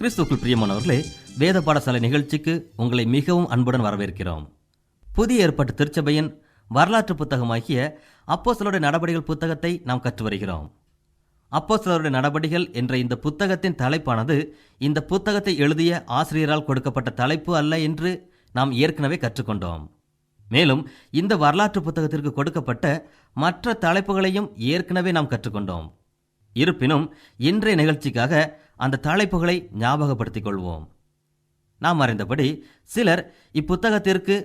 கிறிஸ்துக்குள் பிரியமானவர்களே வேத பாடசாலை நிகழ்ச்சிக்கு உங்களை மிகவும் அன்புடன் வரவேற்கிறோம். புதிய ஏற்பாட்டு திருச்சபையின் வரலாற்று புத்தகமாகிய அப்போஸ்தலருடைய நடபடிகள் புத்தகத்தை நாம் கற்று வருகிறோம். அப்போஸ்தலருடைய நடபடிகள் என்ற இந்த புத்தகத்தின் தலைப்பானது இந்த புத்தகத்தை எழுதிய ஆசிரியரால் கொடுக்கப்பட்ட தலைப்பு அல்ல என்று நாம் ஏற்கனவே கற்றுக்கொண்டோம். மேலும் இந்த வரலாற்று புத்தகத்திற்கு கொடுக்கப்பட்ட மற்ற தலைப்புகளையும் ஏற்கனவே நாம் கற்றுக்கொண்டோம். இருப்பினும் இன்றைய நிகழ்ச்சிக்காக அந்த தலைப்புகளை ஞாபகப்படுத்திக் கொள்வோம் நாம் அறிந்தபடி சிலர் இப்புத்தகத்திற்கு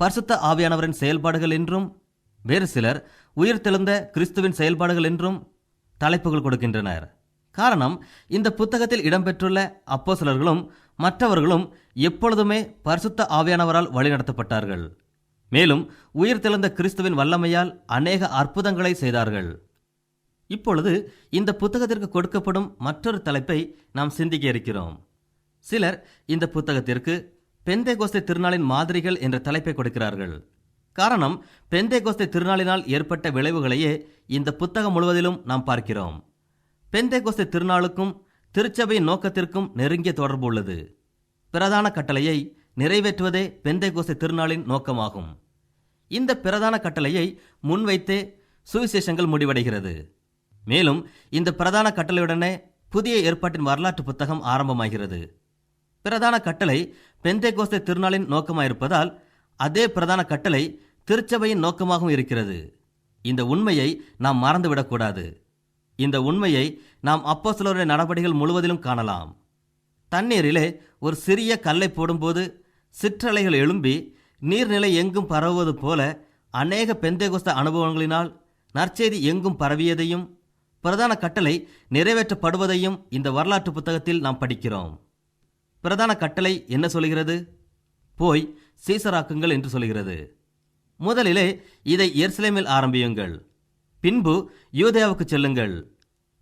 பரிசுத்த ஆவியானவரின் செயல்பாடுகள் என்றும் வேறு சிலர் உயிர்த்தெழுந்த கிறிஸ்துவின் செயல்பாடுகள் என்றும் தலைப்புகள் கொடுக்கின்றனர். காரணம் இந்த புத்தகத்தில் இடம்பெற்றுள்ள அப்போஸ்தலர்களும் மற்றவர்களும் எப்பொழுதுமே பரிசுத்த ஆவியானவரால் வழிநடத்தப்பட்டார்கள். மேலும் உயிர்த்தெழுந்த கிறிஸ்துவின் வல்லமையால் அநேக அற்புதங்களை செய்தார்கள். இப்பொழுது இந்த புத்தகத்திற்கு கொடுக்கப்படும் மற்றொரு தலைப்பை நாம் சிந்திக்க இருக்கிறோம். சிலர் இந்த புத்தகத்திற்கு பெந்தேகோஸ்தே திருநாளின் மாதிரிகள் என்ற தலைப்பை கொடுக்கிறார்கள். காரணம் பெந்தேகோஸ்தே திருநாளினால் ஏற்பட்ட விளைவுகளையே இந்த புத்தகம் முழுவதிலும் நாம் பார்க்கிறோம். பெந்தேகோஸ்தே திருநாளுக்கும் திருச்சபையின் நோக்கத்திற்கும் நெருங்கிய தொடர்பு உள்ளது. பிரதான கட்டளையை நிறைவேற்றுவதே பெந்தேகோஸ்தே திருநாளின் நோக்கமாகும். இந்த பிரதான கட்டளையை முன்வைத்தே சுவிசேஷங்கள் முடிவடைகிறது. மேலும் இந்த பிரதான கட்டளையுடனே புதிய ஏற்பாட்டின் வரலாற்று புத்தகம் ஆரம்பமாகிறது. பிரதான கட்டளை பெந்தேகோஸ்தே திருநாளின் நோக்கமாயிருப்பதால் அதே பிரதான கட்டளை திருச்சபையின் நோக்கமாகவும் இருக்கிறது. இந்த உண்மையை நாம் மறந்துவிடக்கூடாது. இந்த உண்மையை நாம் அப்போ சிலருடைய நடவடிக்கைகள் முழுவதிலும் காணலாம். தண்ணீரிலே ஒரு சிறிய கல்லை போடும்போது சிற்றலைகள் எழும்பி நீர்நிலை எங்கும் பரவுவது போல அநேக பெந்தேகோஸ்த அனுபவங்களினால் நற்செய்தி எங்கும் பரவியதையும் பிரதான கட்டளை நிறைவேற்றப்படுவதையும் இந்த வரலாற்று புத்தகத்தில் நாம் படிக்கிறோம். பிரதான கட்டளை என்ன சொல்கிறது? போய் சீசராக்குங்கள் என்று சொல்கிறது. முதலிலே இதை எர்சிலேமில் ஆரம்பியுங்கள். பின்பு யூதேயாவுக்கு செல்லுங்கள்.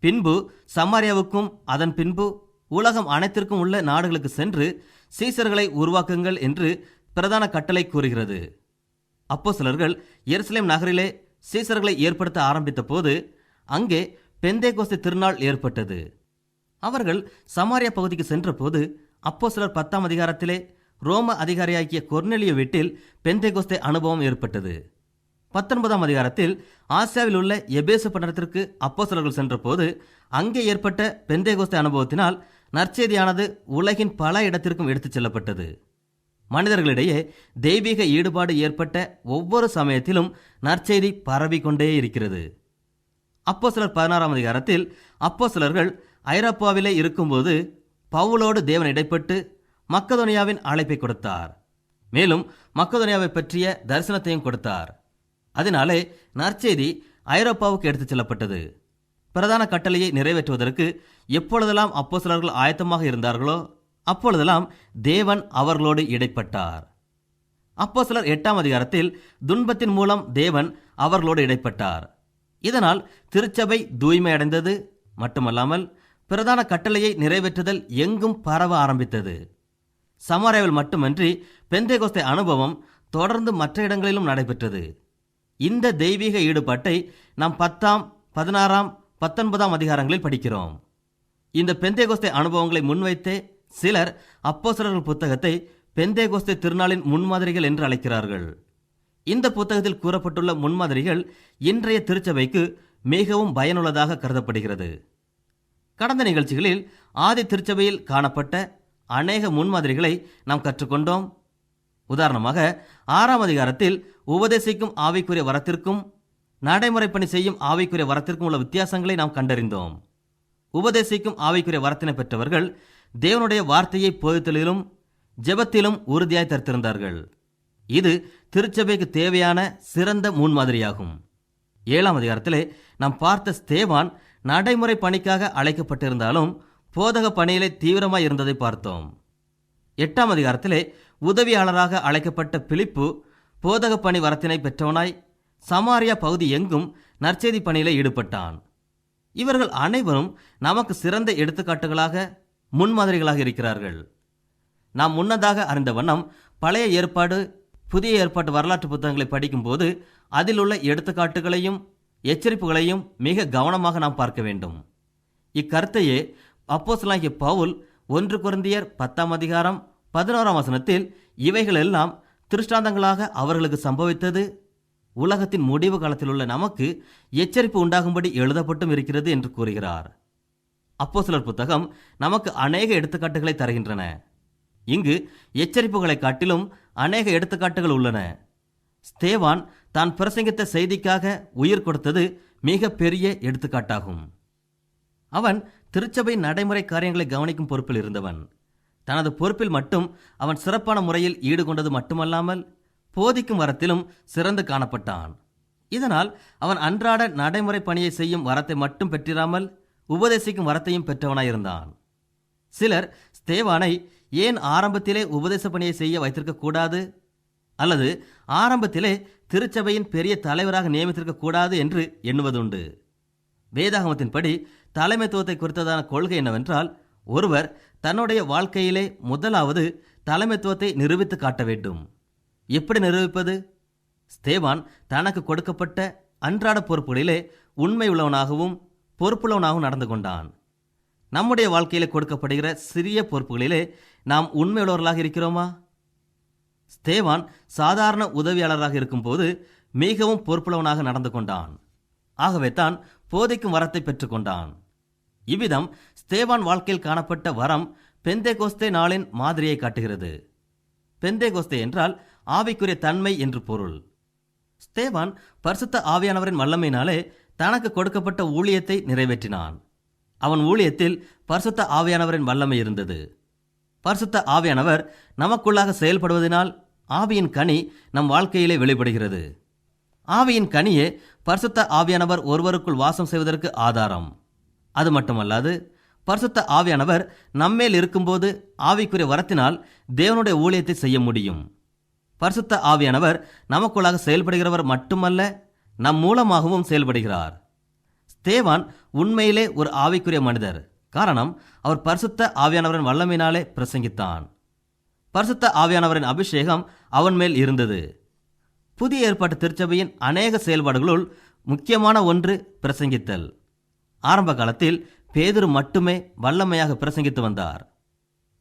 பின்பு சமாரியாவுக்கும் அதன் பின்பு உலகம் அனைத்திற்கும் உள்ள நாடுகளுக்கு சென்று சீசர்களை உருவாக்குங்கள் என்று பிரதான கட்டளை கூறுகிறது. அப்போ சிலர்கள் எருசலேம் நகரிலே சீசர்களை ஏற்படுத்த ஆரம்பித்த போது அங்கே பெந்தேகோஸ்தே திருநாள் ஏற்பட்டது. அவர்கள் சமாரியா பகுதிக்கு சென்றபோது அப்போ சிலர் பத்தாம் அதிகாரத்திலே ரோம அதிகாரியாகிய கொர்னெலிய வீட்டில் பெந்தேகோஸ்தே அனுபவம் ஏற்பட்டது. பத்தொன்பதாம் அதிகாரத்தில் ஆசியாவில் உள்ள எபேசு பட்டணத்திற்கு அப்போஸ்தலர்கள் சென்றபோது அங்கே ஏற்பட்ட பெந்தேகோஸ்தே அனுபவத்தினால் நற்செய்தியானது உலகின் பல இடத்திற்கும் எடுத்துச் செல்லப்பட்டது. மனிதர்களிடையே தெய்வீக ஈடுபாடு ஏற்பட்ட ஒவ்வொரு சமயத்திலும் நற்செய்தி பரவிக்கொண்டே இருக்கிறது. அப்போ சிலர் பதினாறாம் அதிகாரத்தில் அப்போ சிலர்கள் ஐரோப்பாவிலே இருக்கும்போது பவுலோடு தேவன் இடைப்பட்டு மக்கதோனியாவின் அழைப்பை கொடுத்தார். மேலும் மக்கதோனியாவை பற்றிய தரிசனத்தையும் கொடுத்தார். அதனாலே நற்செய்தி ஐரோப்பாவுக்கு எடுத்துச் செல்லப்பட்டது. பிரதான கட்டளையை நிறைவேற்றுவதற்கு எப்பொழுதெல்லாம் அப்போஸ்தலர்கள் ஆயத்தமாக இருந்தார்களோ அப்பொழுதெல்லாம் தேவன் அவர்களோடு இடைப்பட்டார். அப்போஸ்தலர் எட்டாம் அதிகாரத்தில் துன்பத்தின் மூலம் தேவன் அவர்களோடு இடைப்பட்டார். இதனால் திருச்சபை தூய்மையடைந்தது. மட்டுமல்லாமல் பிரதான கட்டளையை நிறைவேற்றுதல் எங்கும் பரவ ஆரம்பித்தது. சமாரியாவில் மட்டுமன்றி பெந்தேகோஸ்தே அனுபவம் தொடர்ந்து மற்ற இடங்களிலும் நடைபெற்றது. இந்த தெய்வீக ஈடுபாட்டை நாம் பத்தாம் பதினாறாம் பத்தொன்பதாம் அதிகாரங்களில் படிக்கிறோம். இந்த பெந்தேகோஸ்தே அனுபவங்களை முன்வைத்தே சிலர் அப்போசரர்கள் புத்தகத்தை பெந்தேகோஸ்தே திருநாளின் முன்மாதிரிகள் என்று அழைக்கிறார்கள். இந்த புத்தகத்தில் கூறப்பட்டுள்ள முன்மாதிரிகள் இன்றைய திருச்சபைக்கு மிகவும் பயனுள்ளதாக கருதப்படுகிறது. கடந்த நிகழ்ச்சிகளில் ஆதி திருச்சபையில் காணப்பட்ட அநேக முன்மாதிரிகளை நாம் கற்றுக்கொண்டோம். உதாரணமாக ஆறாம் அதிகாரத்தில் உபதேசிக்கும் ஆவிக்குரிய வரத்திற்கும் நடைமுறை பணி செய்யும் ஆவிக்குரிய வரத்திற்கும் உள்ள வித்தியாசங்களை நாம் கண்டறிந்தோம். உபதேசிக்கும் ஆவிக்குரிய வரத்தினை பெற்றவர்கள் தேவனுடைய வார்த்தையை போதித்தலிலும் ஜெபத்திலும் உறுதியாய் தரித்திருந்தார்கள். இது திருச்சபைக்கு தேவையான சிறந்த முன்மாதிரியாகும். ஏழாம் அதிகாரத்திலே நாம் பார்த்த ஸ்தேவான் நடைமுறை பணிக்காக அழைக்கப்பட்டிருந்தாலும் போதக பணியிலே தீவிரமாக இருந்ததை பார்த்தோம். எட்டாம் அதிகாரத்திலே உதவியாளராக அழைக்கப்பட்ட பிலிப்பு போதக பணி வரத்தினை பெற்றவனாய் சமாரியா பகுதி எங்கும் நற்செய்தி பணியிலே ஈடுபட்டான். இவர்கள் அனைவரும் நமக்கு சிறந்த எடுத்துக்காட்டுகளாக முன்மாதிரிகளாக இருக்கிறார்கள். நாம் முன்னதாக அறிந்த வண்ணம் பழைய ஏற்பாடு புதிய ஏற்பாட்டு வரலாற்று புத்தகங்களை படிக்கும்போது அதில் உள்ள எடுத்துக்காட்டுகளையும் எச்சரிப்புகளையும் மிக கவனமாக நாம் பார்க்க வேண்டும். இக்கருத்தையே அப்போஸ்தலனாகிய பவுல் ஒன்று குருந்தியர் பத்தாம் அதிகாரம் பதினோராம் வசனத்தில் இவைகளெல்லாம் திருஷ்டாந்தங்களாக அவர்களுக்கு சம்பவித்தது. உலகத்தின் முடிவு காலத்தில் உள்ள நமக்கு எச்சரிப்பு உண்டாகும்படி எழுதப்பட்டும் இருக்கிறது என்று கூறுகிறார். அப்போஸ்தலர் புத்தகம் நமக்கு அநேக எடுத்துக்காட்டுகளை தருகின்றன. இங்கு எச்சரிப்புகளை காட்டிலும் அநேக எடுத்துக்காட்டுகள் உள்ளன. ஸ்தேவான் தான் பிரசங்கித்த செய்திக்காக உயிர் கொடுத்தது மிக பெரிய எடுத்துக்காட்டாகும். அவன் திருச்சபை நடைமுறை காரியங்களை கவனிக்கும் பொறுப்பில் இருந்தவன். தனது பொறுப்பில் மட்டும் அவன் சிறப்பான முறையில் ஈடுகொண்டது மட்டுமல்லாமல் போதிக்கும் வரத்திலும் சிறந்து காணப்பட்டான். இதனால் அவன் அன்றாட நடைமுறை பணியை செய்யும் வரத்தை மட்டும் பெற்றிராமல் உபதேசிக்கும் வரத்தையும் பெற்றவனாயிருந்தான். சிலர் ஸ்தேவானை ஏன் ஆரம்பத்திலே உபதேச பணியை செய்ய வைத்திருக்க கூடாது அல்லது ஆரம்பத்திலே திருச்சபையின் பெரிய தலைவராக நியமித்திருக்க கூடாது என்று எண்ணுவதுண்டு. வேதாகமத்தின்படி தலைமைத்துவத்தை குறித்ததான கொள்கை என்னவென்றால் ஒருவர் தன்னுடைய வாழ்க்கையிலே முதலாவது தலைமைத்துவத்தை நிரூபித்து காட்ட வேண்டும். எப்படி நிரூபிப்பது? ஸ்தேவான் தனக்கு கொடுக்கப்பட்ட அன்றாட பொறுப்புகளிலே உண்மை உள்ளவனாகவும் பொறுப்புள்ளவனாகவும் நடந்து கொண்டான். நம்முடைய வாழ்க்கையில் கொடுக்கப்படுகிற சிறிய பொறுப்புகளிலே நாம் உண்மையுள்ளவர்களாக இருக்கிறோமா? ஸ்தேவான் சாதாரண உதவியாளராக இருக்கும்போது மிகவும் பொறுப்புள்ளவனாக நடந்து கொண்டான். ஆகவே தான் போதைக்கும் வரத்தை பெற்றுக்கொண்டான் இவ்விதம் ஸ்தேவான் வாழ்க்கையில் காணப்பட்ட வரம் பெந்தே கோஸ்தே நாளின் மாதிரியை காட்டுகிறது. பெந்தே கோஸ்தே என்றால் ஆவிக்குரிய தன்மை என்று பொருள். ஸ்தேவான் பரிசுத்த ஆவியானவரின் வல்லமையினாலே தனக்கு கொடுக்கப்பட்ட ஊழியத்தை நிறைவேற்றினான். அவன் ஊழியத்தில் பரிசுத்த ஆவியானவரின் வல்லமை இருந்தது. பரிசுத்த ஆவியானவர் நமக்குள்ளாக செயல்படுவதனால் ஆவியின் கனி நம் வாழ்க்கையிலே வெளிப்படுகிறது. ஆவியின் கனியே பரிசுத்த ஆவியானவர் ஒருவருக்குள் வாசம் செய்வதற்கு ஆதாரம். அது மட்டுமல்லாது பரிசுத்த ஆவியானவர் நம்மேல் இருக்கும்போது ஆவிக்குரிய வரத்தினால் தேவனுடைய ஊழியத்தை செய்ய முடியும். பரிசுத்த ஆவியானவர் நமக்குள்ளாக செயல்படுகிறவர் மட்டுமல்ல நம் மூலமாகவும் செயல்படுகிறார். ஸ்தேவான் உண்மையிலே ஒரு ஆவிக்குரிய மனிதர். காரணம் அவர் பரிசுத்த ஆவியானவரின் வல்லமையினாலே பிரசங்கித்தான். பரிசுத்த ஆவியானவரின் அபிஷேகம் அவன் மேல் இருந்தது. புதிய ஏற்பாட்டு திருச்சபையின் அநேக செயல்பாடுகளுள் முக்கியமான ஒன்று பிரசங்கித்தல். ஆரம்ப காலத்தில் பேதுரு மட்டுமே வல்லமையாக பிரசங்கித்து வந்தார்.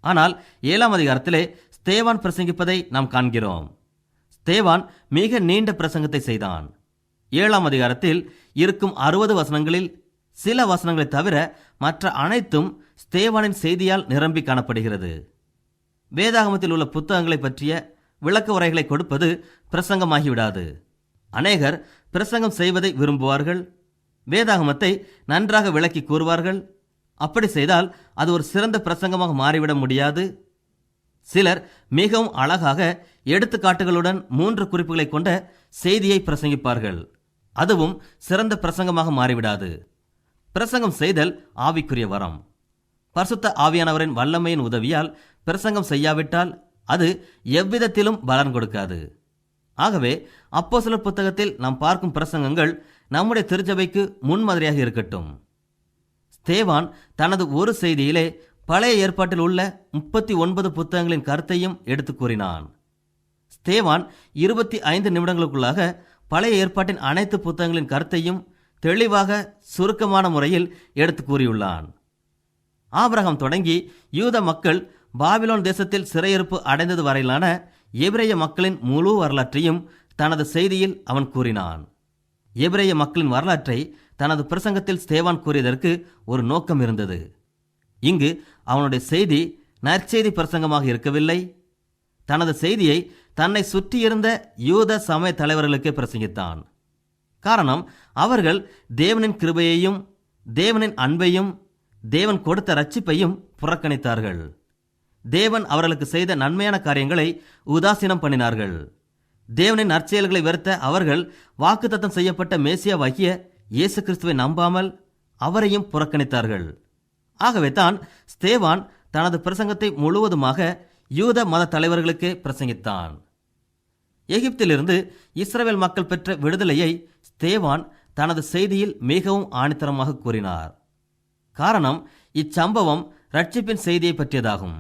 ஆனால் ஏழாம் அதிகாரத்திலே ஸ்தேவான் பிரசங்கிப்பதை நாம் காண்கிறோம். ஸ்தேவான் மிக நீண்ட பிரசங்கத்தை செய்தான். ஏழாம் அதிகாரத்தில் இருக்கும் அறுபது வசனங்களில் சில வசனங்களை தவிர மற்ற அனைத்தும் ஸ்தேவானின் செய்தியால் நிரம்பி காணப்படுகிறது. வேதாகமத்தில் உள்ள புத்தகங்களை பற்றிய விளக்க உரைகளை கொடுப்பது பிரசங்கமாகிவிடாது. அநேகர் பிரசங்கம் செய்வதை விரும்புவார்கள். வேதாகமத்தை நன்றாக விளக்கி கூறுவார்கள். அப்படி செய்தால் அது ஒரு சிறந்த பிரசங்கமாக மாறிவிட முடியாது. சிலர் மிகவும் அழகாக எடுத்துக்காட்டுகளுடன் மூன்று குறிப்புகளை கொண்ட செய்தியை பிரசங்கிப்பார்கள். அதுவும் சிறந்த பிரசங்கமாக மாறிவிடாது. பிரசங்கம் செய்தல் ஆவிக்குரிய வரம். பரிசுத்த ஆவியானவரின் வல்லமையின் உதவியால் பிரசங்கம் செய்யாவிட்டால் அது எவ்விதத்திலும் பலன் கொடுக்காது. ஆகவே அப்போ புத்தகத்தில் நாம் பார்க்கும் பிரசங்கங்கள் நம்முடைய திருச்சபைக்கு முன்மாதிரியாக இருக்கட்டும். ஸ்தேவான் தனது ஒரு செய்தியிலே பழைய ஏற்பாட்டில் உள்ள முப்பத்தி ஒன்பது புத்தகங்களின் கருத்தையும் எடுத்து கூறினான். ஸ்தேவான் இருபத்தி ஐந்து நிமிடங்களுக்குள்ளாக பழைய ஏற்பாட்டின் அனைத்து புத்தகங்களின் கருத்தையும் தெளிவாக சுருக்கமான முறையில் எடுத்து கூறியுள்ளான். ஆபிரகம் தொடங்கி யூத மக்கள் பாபிலோன் தேசத்தில் சிறையிருப்பு அடைந்தது வரையிலான எபிரேய மக்களின் முழு வரலாற்றையும் தனது செய்தியில் அவன் கூறினான். எபிரேய மக்களின் வரலாற்றை தனது பிரசங்கத்தில் ஸ்தேவான் கூறியதற்கு ஒரு நோக்கம் இருந்தது. இங்கு அவனுடைய செய்தி நற்செய்தி பிரசங்கமாக இருக்கவில்லை. தனது செய்தியை தன்னை சுற்றியிருந்த யூத சமய தலைவர்களுக்கே பிரசங்கித்தான். காரணம் அவர்கள் தேவனின் கிருபையையும் தேவனின் அன்பையும் தேவன் கொடுத்த ரட்சிப்பையும் புறக்கணித்தார்கள். தேவன் அவர்களுக்கு செய்த நன்மையான காரியங்களை உதாசீனம் பண்ணினார்கள். தேவனின் நற்செயல்களை வெறுத்த அவர்கள் வாக்குத்தத்தம் செய்யப்பட்ட மேசியாவாகிய இயேசு கிறிஸ்துவை நம்பாமல் அவரையும் புறக்கணித்தார்கள். ஆகவே தான் ஸ்தேவான் தனது பிரசங்கத்தை முழுவதுமாக யூத மத தலைவர்களுக்கே பிரசங்கித்தான். எகிப்திலிருந்து இஸ்ரேல் மக்கள் பெற்ற விடுதலையை ஸ்தேவான் தனது செய்தியில் மிகவும் ஆணித்தரமாக கூறினார். காரணம் இச்சம்பவம் ரட்சிப்பின் செய்தியை பற்றியதாகும்.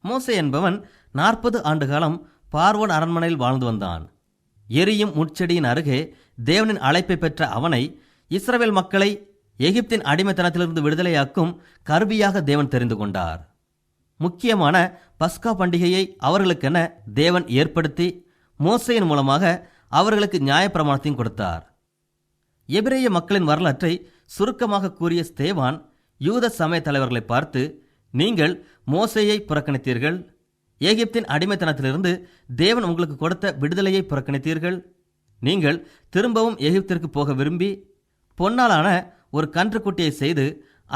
மோசே என்பவன் நாற்பது ஆண்டு காலம் அரண்மனையில் வாழ்ந்து வந்தான். எரியும் முட்செடியின் அருகே தேவனின் அழைப்பை பெற்ற அவனை இஸ்ரவேல் மக்களை எகிப்தின் அடிமைத்தனத்திலிருந்து விடுதலையாக்கும் கருவியாக தேவன் தெரிந்து கொண்டார். முக்கியமான பஸ்கா பண்டிகையை அவர்களுக்கென தேவன் ஏற்படுத்தி மோசையின் மூலமாக அவர்களுக்கு நியாயப்பிரமாணத்தையும் கொடுத்தார். எபிரேய மக்களின் வரலாற்றை சுருக்கமாக கூறிய ஸ்தேவான் யூத சமய தலைவர்களை பார்த்து நீங்கள் மோசையை புறக்கணித்தீர்கள். எகிப்தின் அடிமைத்தனத்திலிருந்து தேவன் உங்களுக்கு கொடுத்த விடுதலையை புறக்கணித்தீர்கள். நீங்கள் திரும்பவும் எகிப்திற்கு போக விரும்பி பொன்னாலான ஒரு கன்றுக்குட்டியை செய்து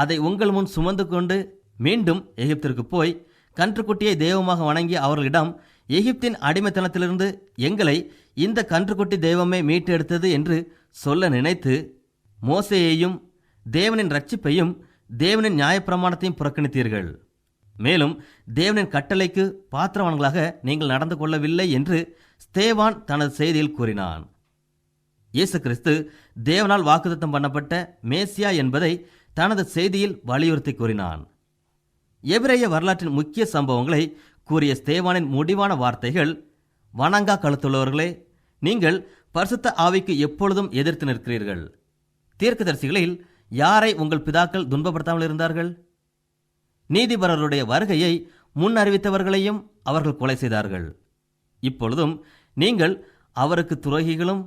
அதை உங்கள் முன் சுமந்து கொண்டு மீண்டும் எகிப்திற்கு போய் கன்றுக்குட்டியை தெய்வமாக வணங்கி அவர்களிடம் எகிப்தின் அடிமைத்தனத்திலிருந்து எங்களை இந்த கன்றுக்குட்டி தெய்வமே மீட்டெடுத்தது என்று சொல்ல நினைத்து மோசையையும் தேவனின் ரட்சிப்பையும் தேவனின் நியாயப்பிரமாணத்தையும் புறக்கணித்தீர்கள். மேலும் தேவனின் கட்டளைக்கு பாத்திரவான்களாக நீங்கள் நடந்து கொள்ளவில்லை என்று ஸ்தேவான் தனது செய்தியில் கூறினான். இயேசு கிறிஸ்து தேவனால் வாக்குத்தம் பண்ணப்பட்ட மேசியா என்பதை தனது செய்தியில் வலியுறுத்தி கூறினான். எபிரேய வரலாற்றின் முக்கிய சம்பவங்களை கூறிய ஸ்தேவானின் முடிவான வார்த்தைகள் வணங்கா கழுத்துள்ளவர்களே நீங்கள் பரிசுத்த ஆவிக்கு எப்பொழுதும் எதிர்த்து நிற்கிறீர்கள்? தீர்க்கதரிசிகளில் யாரை உங்கள் பிதாக்கள் துன்பப்படுத்தாமல் இருந்தார்கள்? நீதிபரருடைய வருகையை முன் அறிவித்தவர்களையும் அவர்கள் கொலை செய்தார்கள். இப்பொழுதும் நீங்கள் அவருக்கு துரோகிகளும்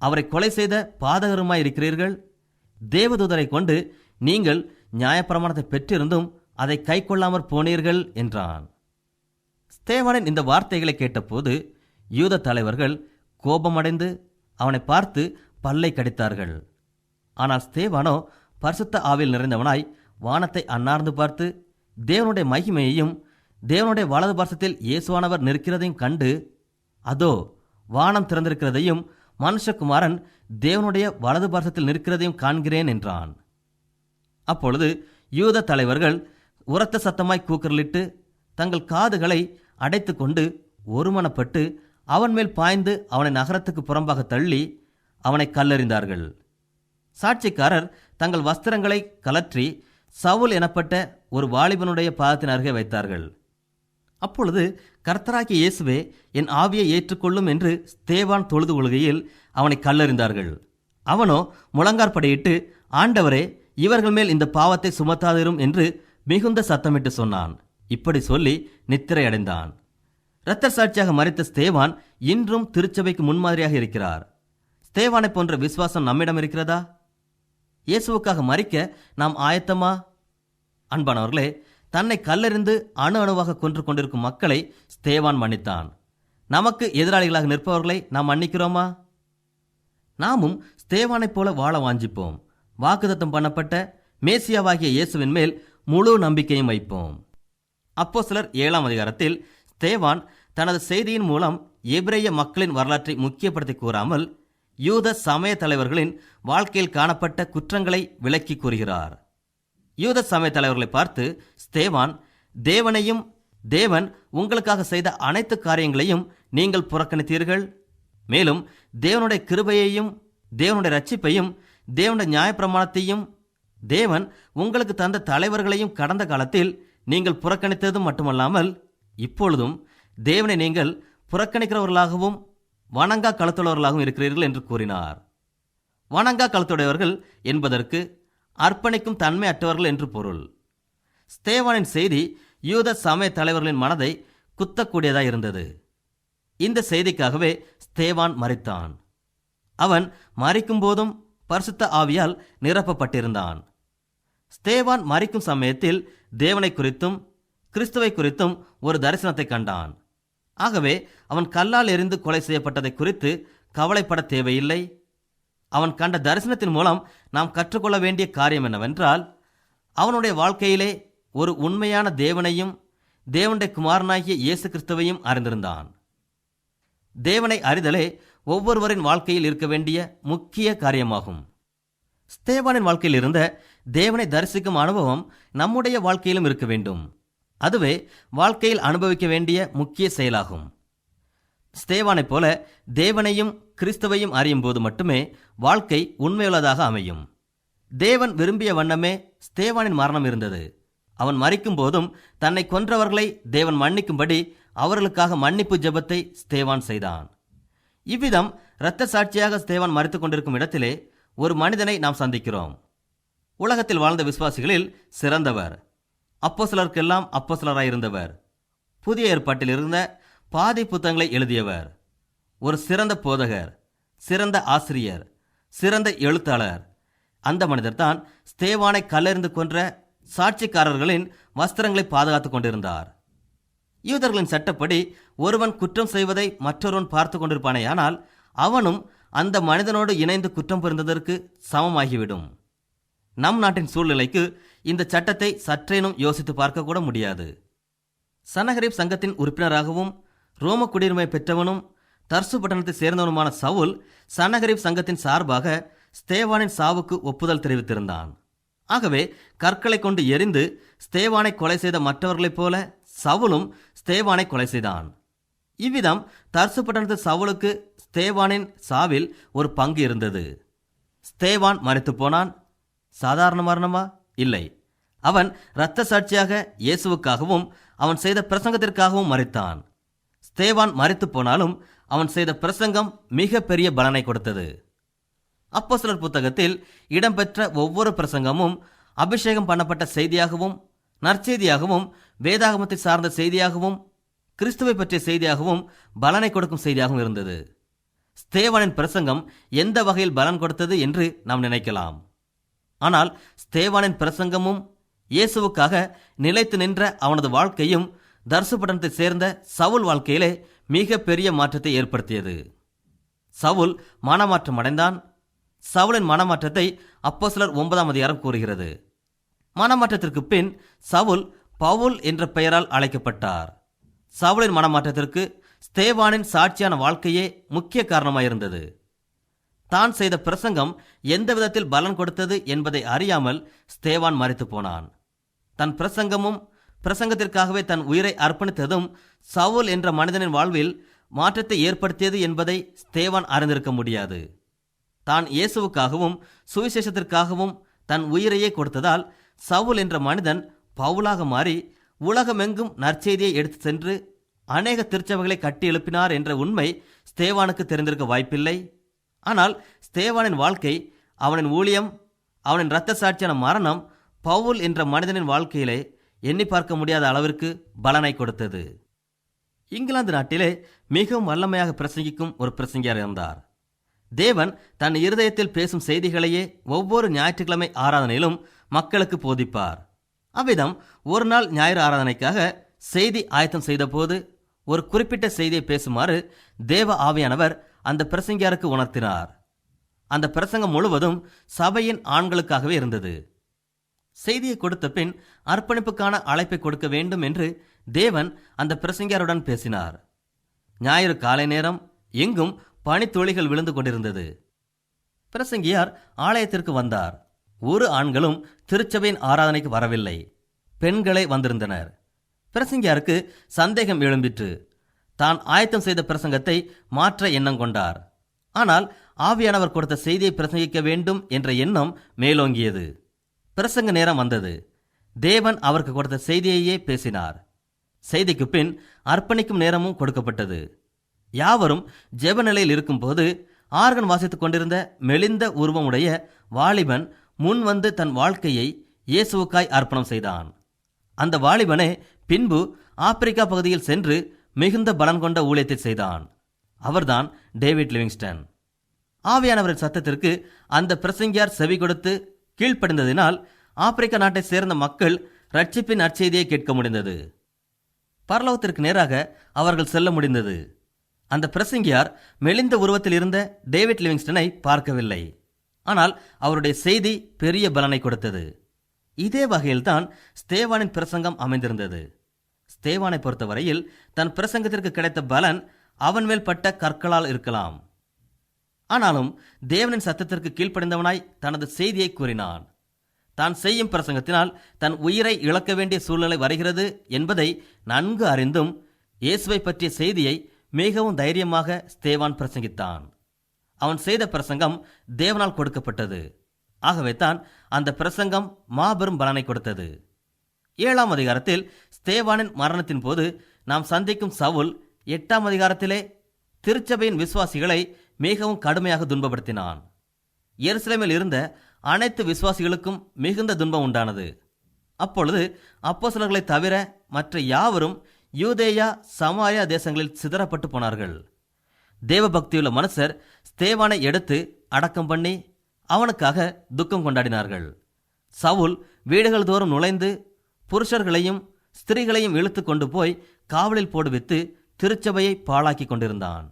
அவரை கொலை செய்த பாதகருமாய் இருக்கிறீர்கள். தேவதூதரை கொண்டு நீங்கள் நியாயப்பிரமாணத்தை பெற்றிருந்தும் அதை கை கொள்ளாமற் போனீர்கள் என்றான். ஸ்தேவனின் இந்த வார்த்தைகளை கேட்டபோது யூத தலைவர்கள் கோபமடைந்து அவனை பார்த்து பல்லை கடித்தார்கள். ஆனால் ஸ்தேவானோ பரிசுத்த ஆவில் நிறைந்தவனாய் வானத்தை அன்னார்ந்து பார்த்து தேவனுடைய மகிமையையும் தேவனுடைய வலது பாசத்தில் இயேசுவானவர் நிற்கிறதையும் கண்டு அதோ வானம் திறந்திருக்கிறதையும் மனுஷகுமாரன் தேவனுடைய வலது பாசத்தில் நிற்கிறதையும் காண்கிறேன் என்றான். அப்பொழுது யூத தலைவர்கள் உரத்த சத்தமாய் கூக்குரலிட்டு தங்கள் காதுகளை அடைத்துக்கொண்டு ஒருமனப்பட்டு அவன் மேல் பாய்ந்து அவனை நகரத்துக்கு புறம்பாக தள்ளி அவனை கல்லறிந்தார்கள். சாட்சிக்காரர் தங்கள் வஸ்திரங்களை கலற்றி சவுல் எனப்பட்ட ஒரு வாலிபனுடைய பாதத்தின் அருகே வைத்தார்கள். அப்பொழுது கர்த்தராகிய இயேசுவே என் ஆவியை ஏற்றுக்கொள்ளும் என்று ஸ்தேவான் தொழுது கொள்கையில் அவனை கல்லறிந்தார்கள். அவனோ முழங்கார்படையிட்டு ஆண்டவரே இவர்கள் மேல் இந்த பாவத்தை சுமத்தாதிரும் என்று மிகுந்த சத்தமிட்டு சொன்னான். இப்படி சொல்லி நித்திரையடைந்தான். இரத்த சாட்சியாக மறித்த ஸ்தேவான் இன்றும் திருச்சபைக்கு முன்மாதிரியாக இருக்கிறார். ஸ்தேவானை போன்ற விசுவாசம் நம்மிடம் இருக்கிறதா? இயேசுவுக்காக மறிக்க நாம் ஆயத்தமா? அன்பானவர்களே தன்னை கல்லெறிந்து அணு அணுவாக கொன்று கொண்டிருக்கும் மக்களை ஸ்தேவான் மன்னித்தான். நமக்கு எதிராளிகளாக நிற்பவர்களை நாம் மன்னிக்கிறோமா? நாமும் ஸ்தேவானைப் போல வாழ வாஞ்சிப்போம். வாக்குதத்தம் பண்ணப்பட்ட மேசியாவாகிய இயேசுவின் மேல் முழு நம்பிக்கையும் வைப்போம். அப்போ சிலர் ஏழாம் அதிகாரத்தில் ஸ்தேவான் தனது செய்தியின் மூலம் எபிரேய மக்களின் வரலாற்றை முக்கியப்படுத்தி கூறாமல் யூத சமய தலைவர்களின் வாழ்க்கையில் காணப்பட்ட குற்றங்களை விளக்கி கூறுகிறார். யூத சமய தலைவர்களை பார்த்து ஸ்தேவான் தேவனையும் தேவன் உங்களுக்காக செய்த அனைத்து காரியங்களையும் நீங்கள் புறக்கணித்தீர்கள். மேலும் தேவனுடைய கிருபையையும் தேவனுடைய ரட்சிப்பையும் தேவனுடைய நியாயப்பிரமாணத்தையும் தேவன் உங்களுக்கு தந்த தலைவர்களையும் கடந்த காலத்தில் நீங்கள் புறக்கணித்ததும் மட்டுமல்லாமல் இப்பொழுதும் தேவனை நீங்கள் புறக்கணிக்கிறவர்களாகவும் வணங்கா களத்துள்ளவர்களாகவும் இருக்கிறீர்கள் என்று கூறினார். வணங்கா கழுத்துடையவர்கள் என்பதற்கு அர்ப்பணிக்கும் தன்மை அற்றவர்கள் என்று பொருள். ஸ்தேவானின் செய்தி யூத சமய தலைவர்களின் மனதை குத்தக்கூடியதாக இருந்தது. இந்த செய்திக்காகவே ஸ்தேவான் மறித்தான் அவன் மறிக்கும் போதும் பரிசுத்த ஆவியால் நிரப்பப்பட்டிருந்தான். ஸ்தேவான் மறிக்கும் சமயத்தில் தேவனை குறித்தும் கிறிஸ்துவை குறித்தும் ஒரு தரிசனத்தை கண்டான். ஆகவே அவன் கல்லால் எறிந்து கொலை செய்யப்பட்டதை குறித்து கவலைப்பட தேவையில்லை. அவன் கண்ட தரிசனத்தின் மூலம் நாம் கற்றுக்கொள்ள வேண்டிய காரியம் என்னவென்றால் அவனுடைய வாழ்க்கையிலே ஒரு உண்மையான தேவனையும் தேவனுடைய குமாரனாகிய இயேசு கிறிஸ்துவையும் அறிந்திருந்தான். தேவனை அறிதலே ஒவ்வொருவரின் வாழ்க்கையில் இருக்க வேண்டிய முக்கிய காரியமாகும். ஸ்தேவானின் வாழ்க்கையில் இருந்த தேவனை தரிசிக்கும் அனுபவம் நம்முடைய வாழ்க்கையிலும் இருக்க வேண்டும். அதுவே வாழ்க்கையில் அனுபவிக்க வேண்டிய முக்கிய செயலாகும். ஸ்தேவானைப் போல தேவனையும் கிறிஸ்துவையும் அறியும் போது மட்டுமே வாழ்க்கை உண்மையுள்ளதாக அமையும். தேவன் விரும்பிய வண்ணமே ஸ்தேவானின் மரணம் இருந்தது. அவன் மறிக்கும் போதும் தன்னை கொன்றவர்களை தேவன் மன்னிக்கும்படி அவர்களுக்காக மன்னிப்பு ஜெபத்தை ஸ்தேவான் செய்தான். இவ்விதம் இரத்த சாட்சியாக ஸ்தேவான் மறித்து கொண்டிருக்கும் இடத்திலே ஒரு மனிதனை நாம் சந்திக்கிறோம். உலகத்தில் வாழ்ந்த விசுவாசிகளில் சிறந்தவர். அப்போஸ்தலருக்கெல்லாம் அப்போஸ்தலராயிருந்தவர். புதிய ஏற்பாட்டில் இருந்த பாதி புத்தகங்களை எழுதியவர். ஒரு சிறந்த போதகர் சிறந்த ஆசிரியர் சிறந்த எழுத்தாளர். அந்த மனிதர் தான் ஸ்தேவானை கல்லறிந்து கொன்ற சாட்சிக்காரர்களின் வஸ்திரங்களை பாதுகாத்துக் கொண்டிருந்தார். யூதர்களின் சட்டப்படி ஒருவன் குற்றம் செய்வதை மற்றொருவன் பார்த்து கொண்டிருப்பானேயானால் அவனும் அந்த மனிதனோடு இணைந்து குற்றம் புரிந்ததற்கு சமமாகிவிடும். நம் நாட்டின் சூழ்நிலைக்கு இந்த சட்டத்தை சற்றேனும் யோசித்து பார்க்கக்கூட முடியாது. சனகரிப் சங்கத்தின் உறுப்பினராகவும் ரோம குடியுரிமை பெற்றவனும் தர்சு பட்டணத்தை சேர்ந்தவனுமான சவுல் சனகரிப் சங்கத்தின் சார்பாக ஸ்தேவானின் சாவுக்கு ஒப்புதல் தெரிவித்திருந்தான். ஆகவே கற்களை கொண்டு எரிந்து ஸ்தேவானை கொலை செய்த மற்றவர்களைப் போல சவுலும் ஸ்தேவானை கொலை செய்தான். இவ்விதம் தர்சு பட்டணத்து சவுலுக்கு ஸ்தேவானின் சாவில் ஒரு பங்கு இருந்தது. ஸ்தேவான் மறைத்து போனான் சாதாரண மரணமா? இல்லை. அவன் இரத்த சாட்சியாக இயேசுவுக்காகவும் அவன் செய்த பிரசங்கத்திற்காகவும் மறித்தான் ஸ்தேவான் மறித்து போனாலும் அவன் செய்த பிரசங்கம் மிக பெரிய பலனை கொடுத்தது. அப்போஸ்தலர் புத்தகத்தில் இடம்பெற்ற ஒவ்வொரு பிரசங்கமும் அபிஷேகம் பண்ணப்பட்ட செய்தியாகவும் நற்செய்தியாகவும் வேதாகமத்தை சார்ந்த செய்தியாகவும் கிறிஸ்துவை பற்றிய செய்தியாகவும் பலனை கொடுக்கும் செய்தியாகவும் இருந்தது. ஸ்தேவனின் பிரசங்கம் எந்த வகையில் பலன் கொடுத்தது என்று நாம் நினைக்கலாம். ஆனால் ஸ்தேவானின் பிரசங்கமும் இயேசுவுக்காக நிலைத்து நின்ற அவனது வாழ்க்கையும் தர்சுபட்டணத்தை சேர்ந்த சவுல் வாழ்க்கையிலே மிக பெரிய மாற்றத்தை ஏற்படுத்தியது. சவுல் மனமாற்றம் அடைந்தான். சவுலின் மனமாற்றத்தை அப்போஸ்தலர் ஒன்பதாம் அதிகாரம் கூறுகிறது. மனமாற்றத்திற்கு பின் சவுல் பவுல் என்ற பெயரால் அழைக்கப்பட்டார். சவுலின் மனமாற்றத்திற்கு ஸ்தேவானின் சாட்சியான வாழ்க்கையே முக்கிய காரணமாயிருந்தது. தான் செய்த பிரசங்கம் எந்த விதத்தில் பலன் கொடுத்தது என்பதை அறியாமல் ஸ்தேவான் மறைத்து போனான். தன் பிரசங்கமும் பிரசங்கத்திற்காகவே தன் உயிரை அர்ப்பணித்ததும் சவுல் என்ற மனிதனின் வாழ்வில் மாற்றத்தை ஏற்படுத்தியது என்பதை ஸ்தேவான் அறிந்திருக்க முடியாது. தான் இயேசுவுக்காகவும் சுவிசேஷத்திற்காகவும் தன் உயிரையே கொடுத்ததால் சவுல் என்ற மனிதன் பவுலாக மாறி உலகமெங்கும் நற்செய்தியை எடுத்து சென்று அநேக திருச்சபைகளை கட்டி எழுப்பினார் என்ற உண்மை ஸ்தேவானுக்கு தெரிந்திருக்க வாய்ப்பில்லை. ஆனால் ஸ்தேவானின் வாழ்க்கை அவனின் ஊழியம் அவனின் இரத்த சாட்சியான மரணம் பவுல் என்ற மனிதனின் வாழ்க்கையிலே எண்ணி பார்க்க முடியாத அளவிற்கு பலனை கொடுத்தது. இங்கிலாந்து நாட்டிலே மிகவும் வல்லமையாக பிரசங்கிக்கும் ஒரு பிரசங்கியார் இருந்தார். தேவன் தன் இருதயத்தில் பேசும் செய்திகளையே ஒவ்வொரு ஞாயிற்றுக்கிழமை ஆராதனையிலும் மக்களுக்கு போதிப்பார். அவ்விதம் ஒரு நாள் ஞாயிறு ஆராதனைக்காக செய்தி ஆயத்தம் செய்தபோது ஒரு குறிப்பிட்ட செய்தியை பேசுமாறு தேவ ஆவியானவர் அந்த பிரசங்கியாருக்கு உணர்த்தினார்? அந்த பிரசங்கம் முழுவதும் சபையின் ஆண்களுக்காகவே இருந்தது. செய்தியை கொடுத்த பின் அர்ப்பணிப்புக்கான அழைப்பை கொடுக்க வேண்டும் என்று தேவன் அந்த பிரசங்கியாருடன் பேசினார். ஞாயிறு காலை நேரம் எங்கும் பனித்துளிகள் விழுந்து கொண்டிருந்தது. பிரசங்கியார் ஆலயத்திற்கு வந்தார். ஒரு ஆண்களும் திருச்சபையின் ஆராதனைக்கு வரவில்லை. பெண்களே வந்திருந்தனர். பிரசங்கியாருக்கு சந்தேகம் எழும்பிற்று. தான் ஆயத்தம் செய்த பிரசங்கத்தை மாற்ற எண்ணம் கொண்டார். ஆனால் ஆவியானவர் கொடுத்த செய்தியை பிரசங்கிக்க வேண்டும் என்ற எண்ணம் மேலோங்கியது. பிரசங்க நேரம் வந்தது. தேவன் அவருக்கு கொடுத்த செய்தியையே பேசினார். செய்திக்கு பின் அர்ப்பணிக்கும் நேரமும் கொடுக்கப்பட்டது. யாவரும் ஜெப நிலையில் இருக்கும்போது ஆர்கன் வாசித்துக் கொண்டிருந்த மெலிந்த உருவமுடைய வாலிபன் முன் வந்து தன் வாழ்க்கையை இயேசுவுக்காய் அர்ப்பணம் செய்தான். அந்த வாலிபனே பின்பு ஆப்பிரிக்கா பகுதியில் சென்று மிகுந்த பலன் கொண்ட ஊழியத்தை செய்தான். அவர்தான் டேவிட் லிவிங்ஸ்டன். ஆவியானவரின் சத்தத்திற்கு அந்த பிரசங்கியார் செவி கொடுத்து கீழ்ப்படிந்ததினால் ஆப்பிரிக்க நாட்டைச் சேர்ந்த மக்கள் ரட்சிப்பின் நற்செய்தியை கேட்க முடிந்தது. பரலோகத்திற்கு நேராக அவர்கள் செல்ல முடிந்தது. அந்த பிரசங்கியார் மெலிந்த உருவத்தில் இருந்த டேவிட் லிவிங்ஸ்டனை பார்க்கவில்லை. ஆனால் அவருடைய செய்தி பெரிய பலனை கொடுத்தது. இதே வகையில்தான் ஸ்தேவானின் பிரசங்கம் அமைந்திருந்தது. தேவானை பொறுத்தவரையில் தன் பிரசங்கத்திற்கு கிடைத்த பலன் அவன் மேல் பட்ட கற்களால் இருக்கலாம். ஆனாலும் தேவனின் சத்தத்திற்கு கீழ்ப்படைந்தவனாய் தனது செய்தியை கூறினான். தான் செய்யும் பிரசங்கத்தினால் தன் உயிரை இழக்க வேண்டிய சூழ்நிலை வருகிறது என்பதை நன்கு அறிந்தும் இயேசுவை பற்றிய செய்தியை மிகவும் தைரியமாக ஸ்தேவான் பிரசங்கித்தான். அவன் செய்த பிரசங்கம் தேவனால் கொடுக்கப்பட்டது. ஆகவே தான் அந்த பிரசங்கம் மாபெரும் பலனை கொடுத்தது. ஏழாம் அதிகாரத்தில் ஸ்தேவானின் மரணத்தின் போது நாம் சந்திக்கும் சவுல் எட்டாம் அதிகாரத்திலே திருச்சபையின் விசுவாசிகளை மிகவும் கடுமையாக துன்பப்படுத்தினான். எருசலேமில் இருந்த அனைத்து விசுவாசிகளுக்கும் மிகுந்த துன்பம் உண்டானது. அப்பொழுது அப்போசலர்களை தவிர மற்ற யாவரும் யூதேயா சமாயா தேசங்களில் சிதறப்பட்டு போனார்கள். தேவபக்தியுள்ள மனுஷர் ஸ்தேவானை எடுத்து அடக்கம் பண்ணி அவனுக்காக துக்கம் கொண்டாடினார்கள். சவுல் வீடுகள் தோறும் நுழைந்து புருஷர்களையும் ஸ்திரீகளையும் இழுத்து கொண்டு போய் காவலில் போடுவித்து திருச்சபையை பாழாக்கி கொண்டிருந்தான்.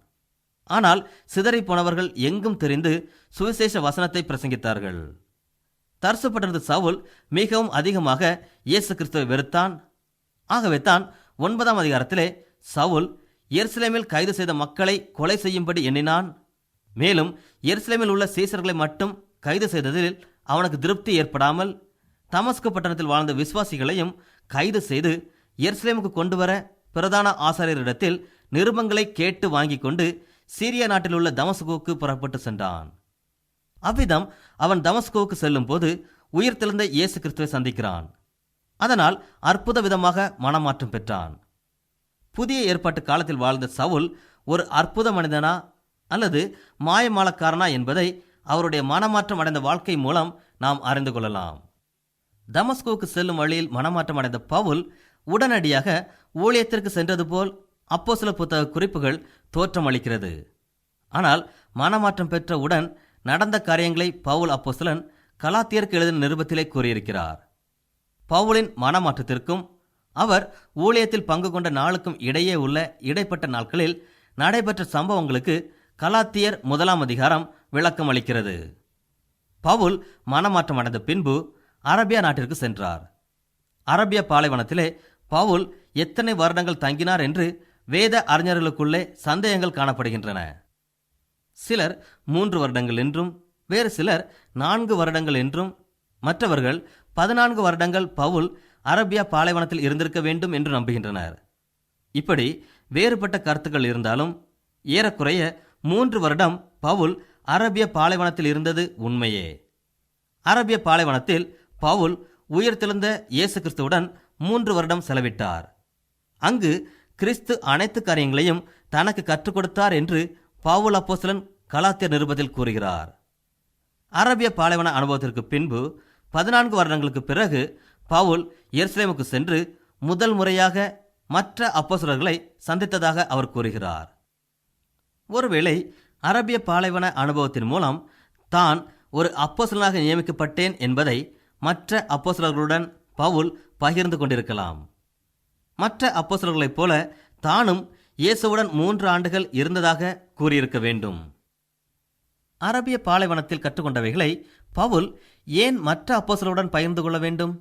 ஆனால் சிதறிப்போனவர்கள் எங்கும் தெரிந்து சுவிசேஷ வசனத்தை பிரசங்கித்தார்கள். தரிசப்பட்டிருந்த சவுல் மிகவும் அதிகமாக இயேசு கிறிஸ்துவை வெறுத்தான். ஆகவே தான் ஒன்பதாம் அதிகாரத்திலே சவுல் எருசலேமில் கைது செய்த மக்களை கொலை செய்யும்படி எண்ணினான். மேலும் எருசலேமில் உள்ள சீசர்களை மட்டும் கைது செய்ததில் அவனுக்கு திருப்தி ஏற்படாமல் தமஸ்கு பட்டணத்தில் வாழ்ந்த விசுவாசிகளையும் கைது செய்து எர்ஸ்லேமுக்கு கொண்டு வர பிரதான ஆசாரியரிடத்தில் நிருபங்களை கேட்டு வாங்கிக் கொண்டு சீரியா நாட்டில் உள்ள தமஸ்கோவுக்கு புறப்பட்டு சென்றான். அவ்விதம் அவன் தமஸ்கோவுக்கு செல்லும் போது உயிர்த்தெழுந்த இயேசு கிறிஸ்துவை சந்திக்கிறான். அதனால் அற்புத விதமாக மனமாற்றம் பெற்றான். புதிய ஏற்பாட்டு காலத்தில் வாழ்ந்த சவுல் ஒரு அற்புத மனிதனா அல்லது மாயமாலக்காரனா என்பதை அவருடைய மனமாற்றம் அடைந்த வாழ்க்கை மூலம் நாம் அறிந்து கொள்ளலாம். தமஸ்கோவுக்கு செல்லும் வழியில் மனமாற்றம் அடைந்த பவுல் உடனடியாக ஊழியத்திற்கு சென்றது போல் அப்போஸ்தல புத்தக குறிப்புகள் தோற்றம் அளிக்கிறது. ஆனால் மனமாற்றம் பெற்ற உடன் நடந்த காரியங்களை பவுல் அப்போசலன் கலாத்தியருக்கு எழுதின நிருபத்திலே கூறியிருக்கிறார். பவுலின் மனமாற்றத்திற்கும் அவர் ஊழியத்தில் பங்கு கொண்ட நாளுக்கும் இடையே உள்ள இடைப்பட்ட நாட்களில் நடைபெற்ற சம்பவங்களுக்கு கலாத்தியர் முதலாம் அதிகாரம் விளக்கம் அளிக்கிறது பவுல் மனமாற்றம் அடைந்த பின்பு அரபியா நாட்டிற்கு சென்றார். அரபிய பாலைவனத்திலே பவுல் எத்தனை வருடங்கள் தங்கினார் என்று வேத அறிஞர்களுக்குள்ளே சந்தேகங்கள் காணப்படுகின்றன. சிலர் மூன்று வருடங்கள் என்றும் வேறு சிலர் நான்கு வருடங்கள் என்றும் மற்றவர்கள் பதினான்கு வருடங்கள் பவுல் அரபியா பாலைவனத்தில் இருந்திருக்க வேண்டும் என்று நம்புகின்றனர். இப்படி வேறுபட்ட கருத்துக்கள் இருந்தாலும் ஏறக்குறைய மூன்று வருடம் பவுல் அரபிய பாலைவனத்தில் இருந்தது உண்மையே. அரபிய பாலைவனத்தில் பவுல் உயிர்த்தெழுந்த இயேசு கிறிஸ்துவுடன் மூன்று வருடம் செலவிட்டார். அங்கு கிறிஸ்து அனைத்து காரியங்களையும் தனக்கு கற்றுக் கொடுத்தார் என்று பவுல் அப்போசலன் கலாத்திய நிருபத்தில் கூறுகிறார். அரபிய பாலைவன அனுபவத்திற்கு பின்பு பதினான்கு வருடங்களுக்கு பிறகு பவுல் எருசலேமுக்கு சென்று முதல் முறையாக மற்ற அப்போசலர்களை சந்தித்ததாக அவர் கூறுகிறார். ஒருவேளை அரபிய பாலைவன அனுபவத்தின் மூலம் தான் ஒரு அப்போசலனாக நியமிக்கப்பட்டேன் என்பதை மற்ற அப்போசலர்களுடன் பவுல் பகிர்ந்து கொண்டிருக்கலாம். மற்ற அப்போசலர்களைப் போல தானும் இயேசுவுடன் மூன்று ஆண்டுகள் இருந்ததாக கூறியிருக்க வேண்டும். அரபிய பாலைவனத்தில் கற்றுக்கொண்டவைகளை பவுல் ஏன் மற்ற அப்போசலருடன் பகிர்ந்து கொள்ள வேண்டும்?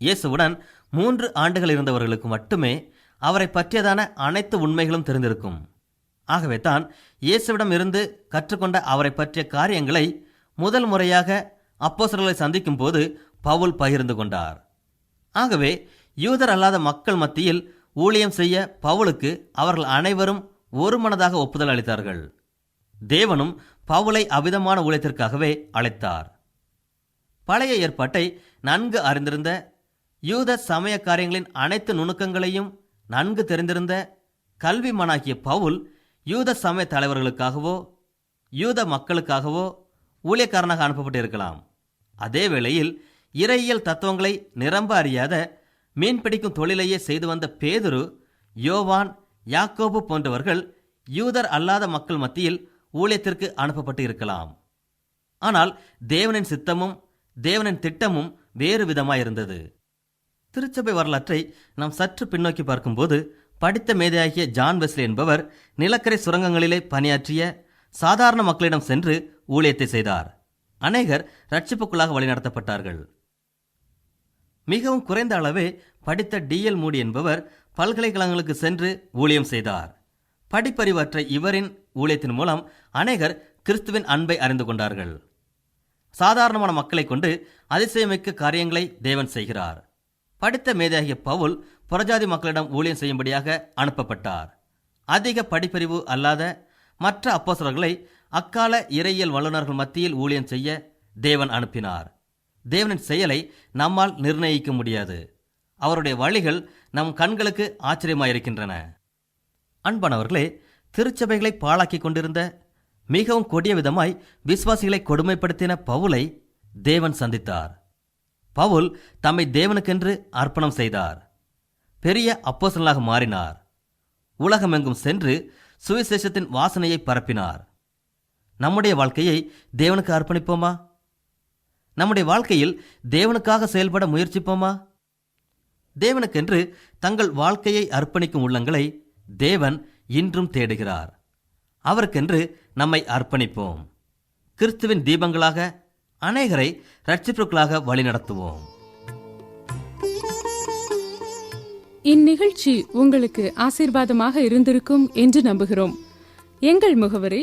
இயேசுவுடன் மூன்று ஆண்டுகள் இருந்தவர்களுக்கு மட்டுமே அவரை பற்றியதான அனைத்து உண்மைகளும் தெரிந்திருக்கும். ஆகவே தான் இயேசுவிடம் இருந்து கற்றுக்கொண்ட அவரை பற்றிய காரியங்களை முதல் முறையாக அப்போசர்களை சந்திக்கும் போது பவுல் பகிர்ந்து கொண்டார். ஆகவே யூதர் அல்லாத மக்கள் மத்தியில் ஊழியம் செய்ய பவுலுக்கு அவர்கள் அனைவரும் ஒரு மனதாக ஒப்புதல் அளித்தார்கள். தேவனும் பவுலை அவிதமான ஊழியத்திற்காகவே அழைத்தார். பழைய ஏற்பாட்டை நன்கு அறிந்திருந்த யூத சமய காரியங்களின் அனைத்து நுணுக்கங்களையும் நன்கு தெரிந்திருந்த கல்வி மனாகிய பவுல் யூத சமய தலைவர்களுக்காகவோ யூத மக்களுக்காகவோ ஊழியக்காரனாக அனுப்பப்பட்டு இருக்கலாம் அதே வேளையில் இறையியல் தத்துவங்களை நிரம்ப அறியாத மீன்பிடிக்கும் தொழிலையே செய்து வந்த பேதுரு யோவான் யாக்கோபு போன்றவர்கள் யூதர் அல்லாத மக்கள் மத்தியில் ஊழியத்திற்கு அனுப்பப்பட்டு இருக்கலாம். ஆனால் தேவனின் சித்தமும் தேவனின் திட்டமும் வேறு விதமாயிருந்தது. திருச்சபை வரலாற்றை நாம் சற்று பின்னோக்கி பார்க்கும்போது படித்த மேதையாகிய ஜான் வெஸ்லி என்பவர் நிலக்கரை சுரங்கங்களிலே பணியாற்றிய சாதாரண மக்களிடம் சென்று ஊழியத்தை செய்தார். அநேகர் ரட்சிப்புக்குள்ளாக வழிநடத்தப்பட்டார்கள். மிகவும் குறைந்த அளவே படித்த டிஎல் மூடி என்பவர் பல்கலைக்கழகங்களுக்கு சென்று ஊழியம் செய்தார். படிப்பறிவற்ற இவரின் ஊழியத்தின் மூலம் அநேகர் கிறிஸ்துவின் அன்பை அறிந்து கொண்டார்கள். சாதாரணமான மக்களை கொண்டு அதிசயமிக்க காரியங்களை தேவன் செய்கிறார். படித்த மேதையாகிய பவுல் புறஜாதி மக்களிடம் ஊழியம் செய்யும்படியாக அனுப்பப்பட்டார். அதிக படிப்பறிவு அல்லாத மற்ற அப்போசர்களை அக்கால இறையியல் வல்லுநர்கள் மத்தியில் ஊழியம் செய்ய தேவன் அனுப்பினார். தேவனின் செயலை நம்மால் நிர்ணயிக்க முடியாது. அவருடைய வழிகள் நம் கண்களுக்கு ஆச்சரியமாயிருக்கின்றன. அன்பானவர்களே திருச்சபைகளை பாழாக்கி கொண்டிருந்த மிகவும் கொடிய விதமாய் விசுவாசிகளை கொடுமைப்படுத்தின பவுலை தேவன் சந்தித்தார். பவுல் தம்மை தேவனுக்கென்று அர்ப்பணம் செய்தார். பெரிய அப்போசலாக மாறினார். உலகமெங்கும் சென்று சுவிசேஷத்தின் வாசனையை பரப்பினார். நம்முடைய வாழ்க்கையை தேவனுக்கு அர்ப்பணிப்போமா? நம்முடைய வாழ்க்கையில் தேவனுக்காக செயல்பட முயற்சிப்போமா? தேவனுக்கென்று தங்கள் வாழ்க்கையை அர்ப்பணிக்கும் உள்ளங்களை தேவன் இன்றும் தேடுகிறார். அவருக்கென்று நம்மை அர்ப்பணிப்போம். கிறிஸ்துவின் தீபங்களாக அநேகரை ரட்சிப்புகளாக வழிநடத்துவோம் இந்நிகழ்ச்சி உங்களுக்கு ஆசீர்வாதமாக இருந்திருக்கும் என்று நம்புகிறோம். எங்கள் முகவரி